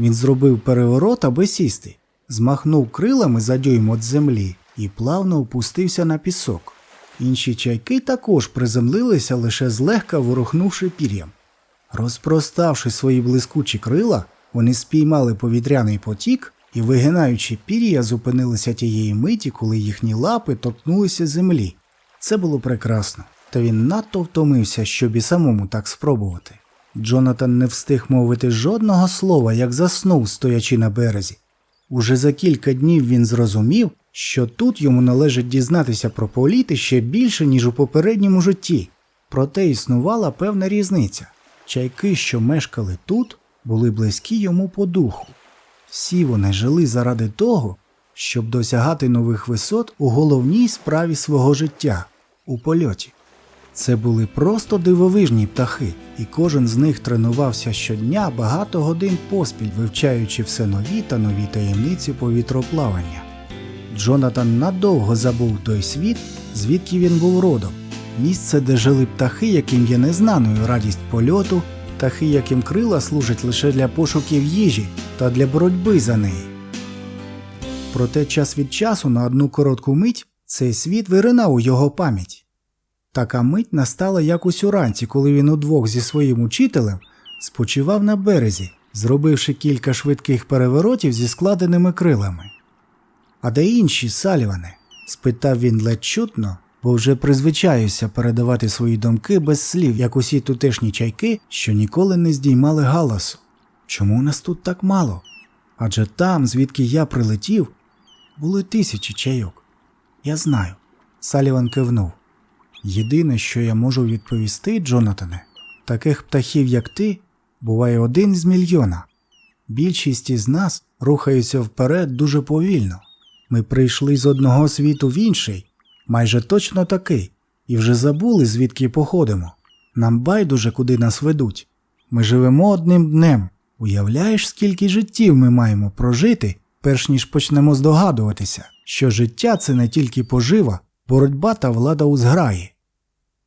Він зробив переворот, аби сісти, змахнув крилами за дюйм від землі і плавно опустився на пісок. Інші чайки також приземлилися, лише злегка ворухнувши пір'ям. Розпроставши свої блискучі крила, вони спіймали повітряний потік і, вигинаючи пір'я, зупинилися тієї миті, коли їхні лапи торкнулися землі. Це було прекрасно, та він надто втомився, щоб і самому так спробувати. Джонатан не встиг мовити жодного слова, як заснув, стоячи на березі. Уже за кілька днів він зрозумів, що тут йому належить дізнатися про політи ще більше, ніж у попередньому житті. Проте існувала певна різниця. Чайки, що мешкали тут, були близькі йому по духу. Всі вони жили заради того, щоб досягати нових висот у головній справі свого життя у польоті. Це були просто дивовижні птахи, і кожен з них тренувався щодня багато годин поспіль, вивчаючи все нові та нові таємниці повітроплавання. Джонатан надовго забув той світ, звідки він був родом, місце, де жили птахи, яким є незнаною радість польоту, птахи, яким крила служать лише для пошуків їжі та для боротьби за неї. Проте час від часу на одну коротку мить цей світ виринав у його пам'ять. Така мить настала якось уранці, коли він удвох зі своїм учителем спочивав на березі, зробивши кілька швидких переворотів зі складеними крилами. А де інші, Саліване? спитав він ледь чутно, бо вже призвичаюся передавати свої думки без слів, як усі тутешні чайки, що ніколи не здіймали галасу. Чому нас тут так мало? Адже там, звідки я прилетів, були тисячі чайок. Я знаю. Саліван кивнув. Єдине, що я можу відповісти, Джонатане, таких птахів, як ти, буває один з мільйона. Більшість із нас рухаються вперед дуже повільно. Ми прийшли з одного світу в інший, майже точно такий, і вже забули, звідки походимо. Нам байдуже, куди нас ведуть. Ми живемо одним днем. Уявляєш, скільки життів ми маємо прожити, перш ніж почнемо здогадуватися, що життя це не тільки пожива, боротьба та влада у зграї.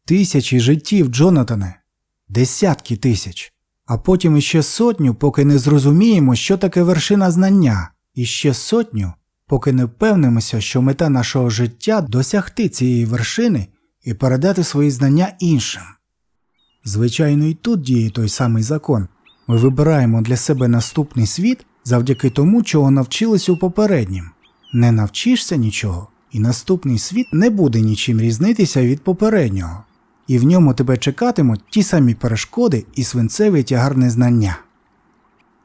Тисячі життів, Джонатане, десятки тисяч, а потім іще сотню, поки не зрозуміємо, що таке вершина знання, і ще сотню, поки не впевнимося, що мета нашого життя досягти цієї вершини і передати свої знання іншим. Звичайно, і тут діє той самий закон. Ми вибираємо для себе наступний світ завдяки тому, чого навчились у попереднім. Не навчишся нічого, і наступний світ не буде нічим різнитися від попереднього, і в ньому тебе чекатимуть ті самі перешкоди і свинцеві тягар незнання.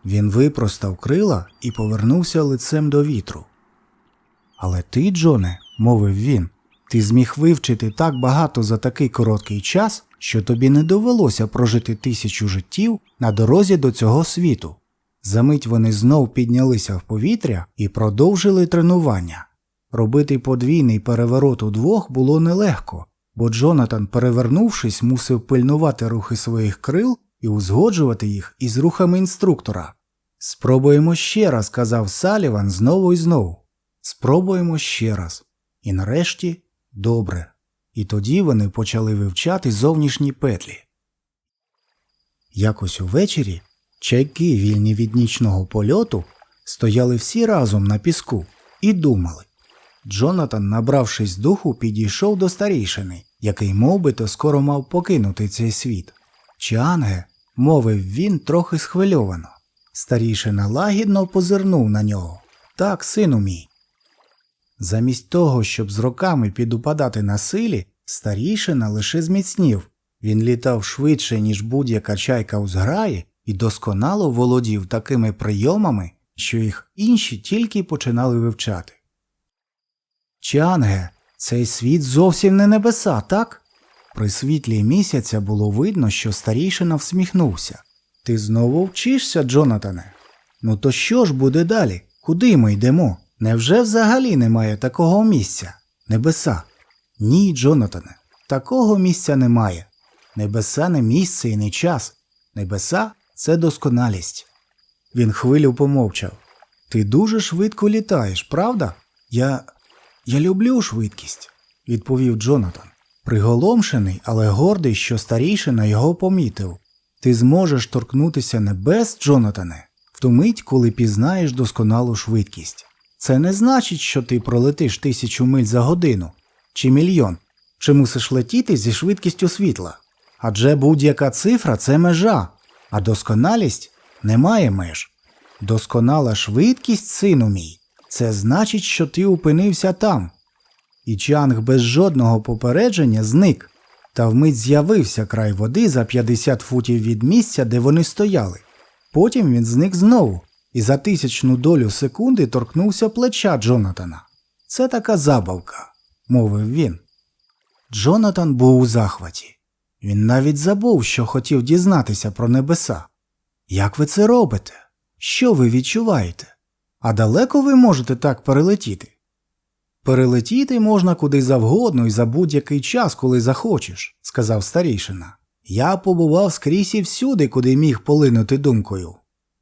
Він випростав крила і повернувся лицем до вітру. Але ти, Джоне, мовив він, ти зміг вивчити так багато за такий короткий час, що тобі не довелося прожити тисячу життів на дорозі до цього світу. Замить вони знов піднялися в повітря і продовжили тренування. Робити подвійний переворот удвох було нелегко, бо Джонатан, перевернувшись, мусив пильнувати рухи своїх крил і узгоджувати їх із рухами інструктора. Спробуємо ще раз, казав Саліван знову і знову. Спробуємо ще раз. І нарешті добре. І тоді вони почали вивчати зовнішні петлі. Якось увечері чайки, вільні від нічного польоту, стояли всі разом на піску і думали. Джонатан, набравшись духу, підійшов до старішини, який мов би, то скоро мав покинути цей світ. Чанге, мовив він трохи схвильовано. Старішина лагідно позирнув на нього. Так, сину мій. Замість того, щоб з роками підупадати на силі, старішина лише зміцнів. Він літав швидше, ніж будь-яка чайка у зграї, і досконало володів такими прийомами, що їх інші тільки починали вивчати. Чанге, цей світ зовсім не небеса, так? При світлі місяця було видно, що старішина всміхнувся. Ти знову вчишся, Джонатане? Ну то що ж буде далі? Куди ми йдемо? Невже взагалі немає такого місця? Небеса? Ні, Джонатане, такого місця немає. Небеса не місце і не час. Небеса це досконалість. Він хвилю помовчав. Ти дуже швидко літаєш, правда? Я. Я люблю швидкість, відповів Джонатан. Приголомшений, але гордий, що старійшина його помітив. Ти зможеш торкнутися небес, Джонатане, в ту мить, коли пізнаєш досконалу швидкість. Це не значить, що ти пролетиш тисячу миль за годину чи мільйон, чи мусиш летіти зі швидкістю світла. Адже будь-яка цифра це межа, а досконалість не має меж. Досконала швидкість, сину мій, це значить, що ти опинився там. І Чанг без жодного попередження зник, та вмить з'явився край води за 50 футів від місця, де вони стояли. Потім він зник знову і за тисячну долю секунди торкнувся плеча Джонатана. Це така забавка, мовив він. Джонатан був у захваті. Він навіть забув, що хотів дізнатися про небеса. Як ви це робите? Що ви відчуваєте? А далеко ви можете так перелетіти? Перелетіти можна куди завгодно і за будь-який час, коли захочеш, сказав старійшина. Я побував скрізь і всюди, куди міг полинути думкою.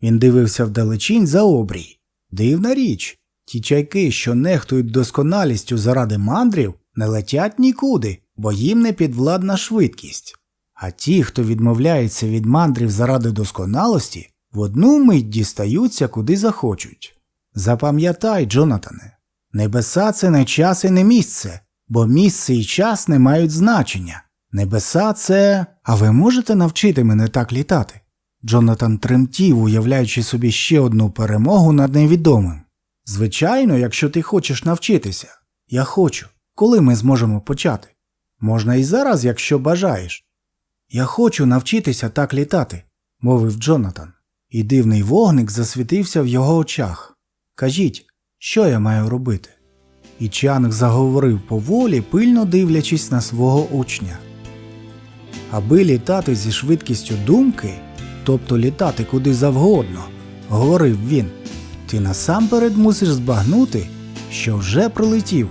Він дивився вдалечінь за обрій. Дивна річ. Ті чайки, що нехтують досконалістю заради мандрів, не летять нікуди, бо їм не підвладна швидкість. А ті, хто відмовляється від мандрів заради досконалості, в одну мить дістаються куди захочуть. Запам'ятай, Джонатане, небеса це не час і не місце, бо місце і час не мають значення. Небеса це. А ви можете навчити мене так літати? Джонатан тремтів, уявляючи собі ще одну перемогу над невідомим. Звичайно, якщо ти хочеш навчитися. Я хочу. Коли ми зможемо почати? Можна і зараз, якщо бажаєш. Я хочу навчитися так літати, мовив Джонатан, і дивний вогник засвітився в його очах. Кажіть, що я маю робити? І Чанг заговорив поволі, пильно дивлячись на свого учня. Аби літати зі швидкістю думки, тобто літати куди завгодно, говорив він, ти насамперед мусиш збагнути, що вже прилетів.